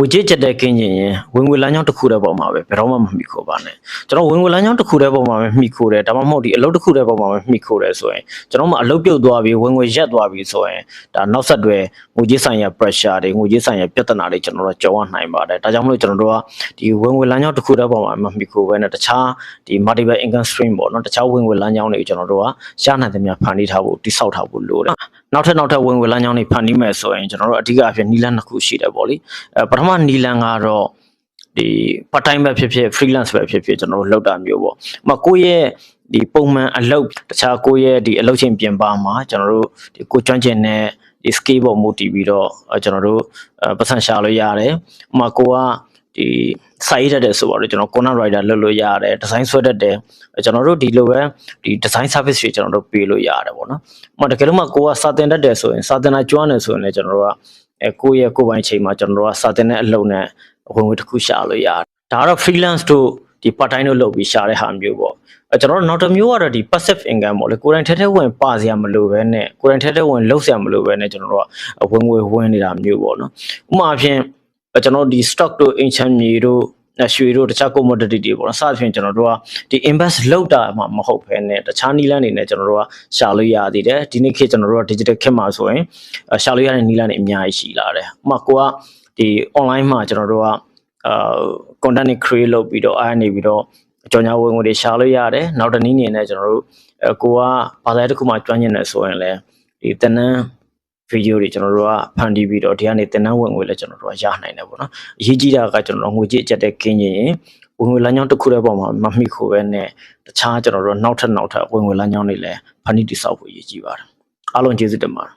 ငွေကြေးချက်တဲ့ကင်းရင်ရင်ဝင်ငွေလမ်းကြောင်းတစ်ခုတည်းပေါ်မှာပဲဘယ်တော့မှမမှီခိုပါနဲ့ကျွန်တော်ဝင်ငွေလမ်းကြောင်းတစ်ခုတည်းပေါ်မှာပဲမှီခိုတယ်ဒါမှမဟုတ်ဒီအလုပ်တစ်ခုတည်းပေါ်မှာပဲမှီခိုတယ်ဆိုရင်ကျွန်တော်မှအလုပ်ပြုတ်သွားပြီးဝင်ငွေရက်သွားပြီးဆိုရင်ဒါနောက်ဆက်တွဲငွေကြေးဆိုင်ရာ pressure တွေငွေကြေးဆိုင်ရာပြဿနာတွေကျွန်တော်တို့ကြုံရနိုင်ပါတယ်ဒါကြောင့်မလို့ကျွန်တော်တို့ကဒီဝင်ငွေလမ်းကြောင်းတစ်ခုတည်းပေါ်မှာမမှီခိုဘဲနဲ့တခြားဒီ multiple income stream ပေါ့နော်တခြားဝင်ငွေလမ်းကြောင်းတွေကိုကျွန်တော်တို့ကရနိုင်သမျှဖန်တီးထားဖို့တိစောက်ထားဖို့လိုတယ် နောက်ထပ်နောက်ထပ်ဝင်ငွေလမ်းကြောင်းတွေဖန်တီးမယ်ဆိုရင်ကျွန်တော်တို့အဓိကအဖြစ်နီလန်းနှစ်ခုရှိတယ်ပေါ့လေအဲပထမနီလန်းကတော့ဒီ part time ပဲဖြစ်ဖြစ် freelance ပဲဖြစ်ဖြစ်ကျွန်တော်တို့လုပ်တာမျိုးပေါ့။ဥပမာကိုယ့်ရဲ့ဒီပုံမှန်အလုပ်တခြားကိုယ့်ရဲ့ဒီအလုပ်ချိန်ပြင်ပမှာကျွန်တော်တို့ဒီကိုကျွမ်းကျင်တဲ့ဒီ skill ပေါ်မူတည်ပြီးတော့အဲကျွန်တော်တို့အဲပတ်စံရှာလို့ရတယ်။ဥပမာကိုက ဒီစာရေးတတ်တယ်ဆိုတော့ကျွန်တော် content writer လုပ်လို့ရတယ် design ဆွဲတတ်တယ်အဲကျွန်တော်တို့ဒီလိုပဲဒီ design service တွေကျွန်တော်တို့ပေးလို့ရတယ်ပေါ့နော်။ဥပမာတကယ်လို့မှကိုကစာသင်တတ်တယ်ဆိုရင်စာသင်တာကျွမ်းတယ်ဆိုရင်လည်းကျွန်တော်တို့ကအဲကိုယ့်ရဲ့ကိုယ်ပိုင်ချိန်မှာကျွန်တော်တို့ကစာသင်တဲ့အလုပ်နဲ့ဝင်ငွေတစ်ခုရှာလို့ရတယ်။ဒါကတော့ freelance တို့ဒီ part time တို့လုပ်ပြီးရှာတဲ့ဟာမျိုးပေါ့။အဲကျွန်တော်တို့နောက်တစ်မျိုးကတော့ဒီ passive income ပေါ့လေကိုယ်တိုင်ထဲထဲဝင်ပါစရာမလိုပဲနဲ့ကိုယ်တိုင်ထဲထဲဝင်လုပ်စရာမလိုပဲနဲ့ကျွန်တော်တို့ကဝင်ငွေဝင်နေတာမျိုးပေါ့နော်။ဥပမာအဖြစ်အဲ ကျွန်တော်တို့ဒီ stock တို့ income မြေတို့ရွှေတို့တခြား commodity တွေပေါ့နော်စသဖြင့်ကျွန်တော်တို့ကဒီ invest လုပ်တာမှမဟုတ်ဘဲနဲ့တခြားနည်းလမ်းတွေနဲ့ကျွန်တော်တို့ကရှာလို့ရသေးတယ်ဒီနေ့ခေတ်ကျွန်တော်တို့က digital ခေတ်မှာဆိုရင်အဲရှာလို့ရတဲ့နည်းလမ်းတွေအများကြီးရှိလာတယ်ဥပမာကိုကဒီ online မှာကျွန်တော်တို့ကအာ content တွေ create လုပ်ပြီးတော့အားနေပြီးတော့အကြောင်းအရာဝင်ငွေတွေရှာလို့ရတယ်နောက်တစ်နည်းအနေနဲ့ကျွန်တော်တို့အဲကိုကဘာသာရေးတစ်ခုမှကျွမ်းကျင်တယ်ဆိုရင်လည်းဒီတနန်း ဗီဒီယိုတွေကျွန်တော်တို့ကဖန်တီးပြီးတော့ဒီကနေတင်နန်းဝင်ငွေလည်းကျွန်တော်တို့ကရနိုင်တယ်ပေါ့နော်အရေးကြီးတာကကျွန်တော်တို့ငွေကြေးအကျက်တဲ့ကင်းရင်ဝင်ငွေလမ်းကြောင်းတစ်ခုတည်းပေါ်မှာမမှီခိုပဲနဲ့တခြားကျွန်တော်တို့နောက်ထပ်နောက်ထပ်ဝင်ငွေလမ်းကြောင်းတွေလည်းဖန်တီးတည်ဆောက်ဖို့အရေးကြီးပါတယ်အားလုံးကျေးဇူးတင်ပါတယ်